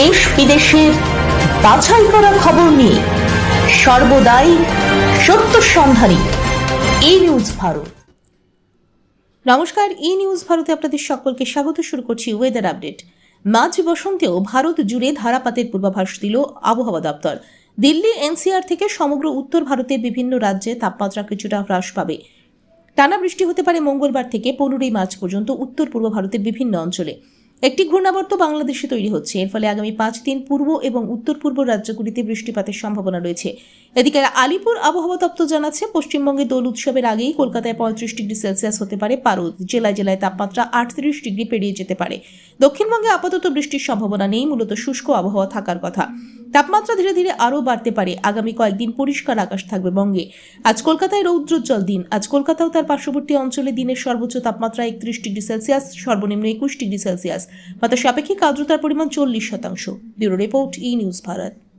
দেশ বিদেশের বাছাই করা খবর নিয়ে সর্বদাই সত্য সন্ধানী এই নিউজ ভারত। নমস্কার ই নিউজ ভারতে আপনাদের সকলকে স্বাগত, শুরু করছি ওয়েদার আপডেট মাঝ বসন্তেও ভারত জুড়ে ধারাপাতের পূর্বাভাস দিল আবহাওয়া দপ্তর। দিল্লি এনসিআর থেকে সমগ্র উত্তর ভারতের বিভিন্ন রাজ্যে তাপমাত্রা কিছুটা হ্রাস পাবে। টানা বৃষ্টি হতে পারে মঙ্গলবার থেকে পনেরোই মার্চ পর্যন্ত উত্তর পূর্ব ভারতের বিভিন্ন অঞ্চলে। একটি ঘূর্ণাবর্ত বাংলাদেশে তৈরি হচ্ছে। এর ফলে আগামী পাঁচ দিন পূর্ব এবং উত্তর পূর্ব রাজ্যগুলিতে বৃষ্টিপাতের সম্ভাবনা রয়েছে। এদিকে আলিপুর আবহাওয়া দপ্তর জানাচ্ছে, পশ্চিমবঙ্গে দোল উৎসবের আগেই কলকাতায় পঁয়ত্রিশ ডিগ্রি সেলসিয়াস হতে পারে। পারদ জেলায় জেলায় তাপমাত্রা আটত্রিশ ডিগ্রি পেরিয়ে যেতে পারে। দক্ষিণবঙ্গে আপাতত বৃষ্টির সম্ভাবনা নেই, মূলত শুষ্ক আবহাওয়া থাকার কথা। তাপমাত্রা ধীরে ধীরে আরও বাড়তে পারে। আগামী কয়েকদিন পরিষ্কার আকাশ থাকবে বঙ্গে। আজ কলকাতায় রৌদ্রোজ্জ্বল দিন। আজ কলকাতাও তার পার্শ্ববর্তী অঞ্চলে দিনের সর্বোচ্চ তাপমাত্রা একত্রিশ ডিগ্রি সেলসিয়াস, সর্বনিম্ন একুশ ডিগ্রি সেলসিয়াস। বাতাস আপেক্ষিক আর্দ্রতার পরিমাণ চল্লিশ শতাংশ। Bureau report E news Bharat.